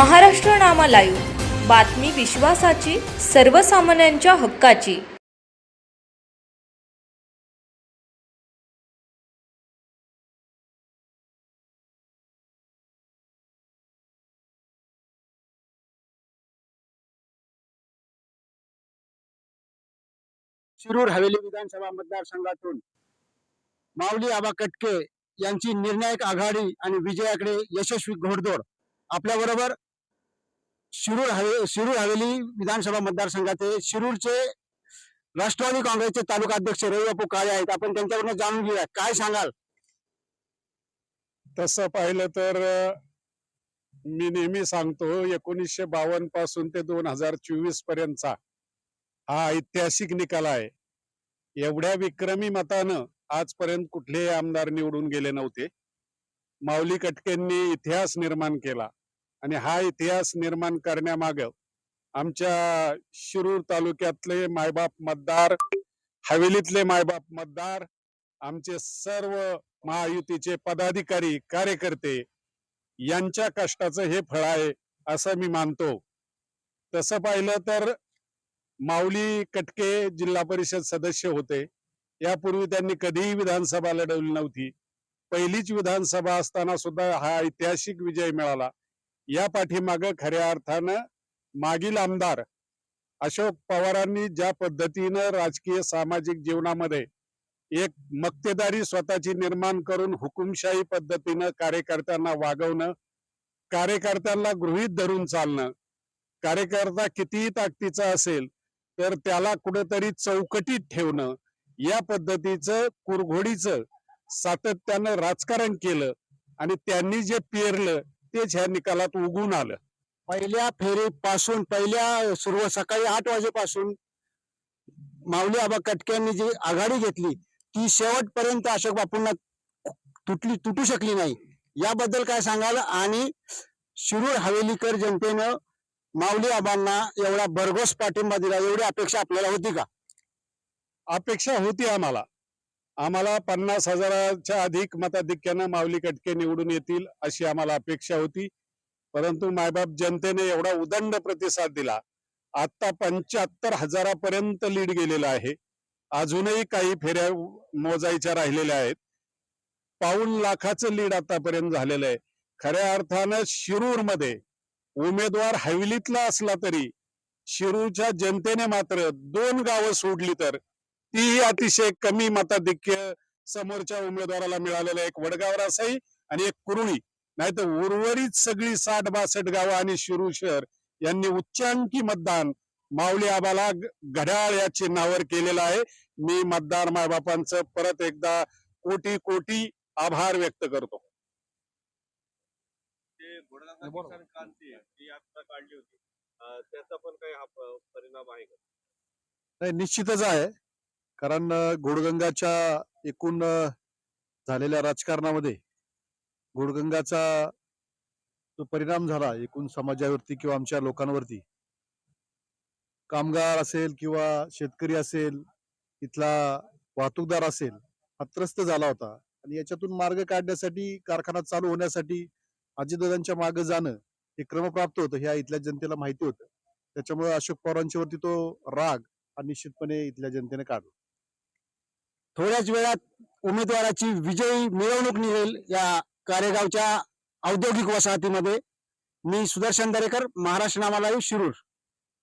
महाराष्ट्र नामा live. बातमी विश्वासाची सर्वसामान्यांच्या हक्काची. शिरूर हवेली विधानसभा मतदारसंघातून माऊली आबा कटके यांची निर्णायक आघाडी आणि विजयाकडे यशस्वी घोडदौड. आपल्याबरोबर शिरूर हवे शिरूर हवेली विधानसभा मतदारसंघाचे शिरूरचे राष्ट्रवादी काँग्रेसचे तालुका अध्यक्ष रविबापू काळे आहेत. आपण त्यांच्याकडून जाणून घेऊया. काय सांगाल? तसं पाहिलं तर मी नेहमी सांगतो एकोणीसशे बावन्नपासून ते दोन हजार चोवीस पर्यंतचा हा ऐतिहासिक निकाल आहे. एवढ्या विक्रमी मतानं आजपर्यंत कुठलेही आमदार निवडून गेले नव्हते. माऊली कटकेंनी इतिहास निर्माण केला. आणि हा इतिहास निर्माण करण्यामाग आमच्या शिरूर तालुक्यातले मायबाप मतदार हवेलीतले मायबाप मतदार आमचे सर्व महायुतीचे पदाधिकारी कार्यकर्ते यांच्या कष्टाचं हे फळ आहे असं मी मानतो. तसं पाहिलं तर माऊली कटके जिल्हा परिषद सदस्य होते. यापूर्वी त्यांनी कधीही विधानसभा लढवली नव्हती. पहिलीच विधानसभा असताना सुद्धा हा ऐतिहासिक विजय मिळाला. या पाठीमाग खऱ्या अर्थानं मागील आमदार अशोक पवारांनी ज्या पद्धतीनं राजकीय सामाजिक जीवनामध्ये एक मक्तेदारी स्वतःची निर्माण करून हुकुमशाही पद्धतीनं कार्यकर्त्यांना वागवणं कार्यकर्त्यांना गृहीत धरून चालणं कार्यकर्ता कितीही ताकदीचा असेल तर त्याला कुठेतरी चौकटीत ठेवणं या पद्धतीचं कुरघोडीचं सातत्यानं राजकारण केलं आणि त्यांनी जे पेरलं तेच ह्या निकालात उगून आलं. पहिल्या फेरीपासून पहिल्या सुरुवात सकाळी आठ वाजेपासून माऊली आबा कटक्यांनी जी आघाडी घेतली ती शेवटपर्यंत अशोक बापूंना तुटली तुटू शकली नाही. याबद्दल काय सांगाल? आणि शिरूर हवेलीकर जनतेनं माऊली आबांना एवढा भरघोस पाठिंबा दिला एवढी अपेक्षा आपल्याला होती का? अपेक्षा होती आम्हाला. आम्हाला पन्नास हजाराच्या अधिक मताधिक्यानं माऊली कटके निवडून येतील अशी आम्हाला अपेक्षा होती. परंतु मायबाप जनतेने एवढा उदंड प्रतिसाद दिला. आता पंच्याहत्तर हजारापर्यंत लीड गेलेला आहे. अजूनही काही फेऱ्या मोजायच्या राहिलेल्या आहेत. पाऊन लाखाचं लीड आतापर्यंत झालेलं आहे. खऱ्या अर्थानं शिरूरमध्ये उमेदवार हवेलीतला असला तरी शिरूरच्या जनतेने मात्र दोन गावं सोडली तर तीही अतिशय कमी मताधिक्य समोरच्या उमेदवाराला मिळालेलं. एक वडगाव रासाई आणि एक कुरुळी. नाही तर उर्वरित सगळी साठ बासष्ट गावं आणि शिरूर शहर यांनी उच्चांकी मतदान माऊली आबाला घड्याळ या चिन्हावर केलेलं आहे. मी मतदार मायबापांचं परत एकदा कोटी कोटी आभार व्यक्त करतो. ते त्याचा पण काही परिणाम आहे का? नाही निश्चितच आहे. कारण घोडगंगाच्या एकूण झालेल्या राजकारणामध्ये घोडगंगाचा जो परिणाम झाला एकूण समाजावरती किंवा आमच्या लोकांवरती कामगार असेल किंवा शेतकरी असेल इथला वाहतूकदार असेल हा त्रस्त झाला होता. आणि याच्यातून मार्ग काढण्यासाठी कारखाना चालू होण्यासाठी अजितदादांच्या मागे जाणं हे क्रमप्राप्त होतं ह्या इथल्या जनतेला माहिती होतं. त्याच्यामुळे अशोक पवारांच्या वरती तो राग हा निश्चितपणे इथल्या जनतेने काढला. थोड्याच वेळात उमेदवाराची विजयी मिरवणूक निघेल या कारेगावच्या औद्योगिक वसाहतीमध्ये. मी सुदर्शन दरेकर महाराष्ट्र नामालाही शिरूर.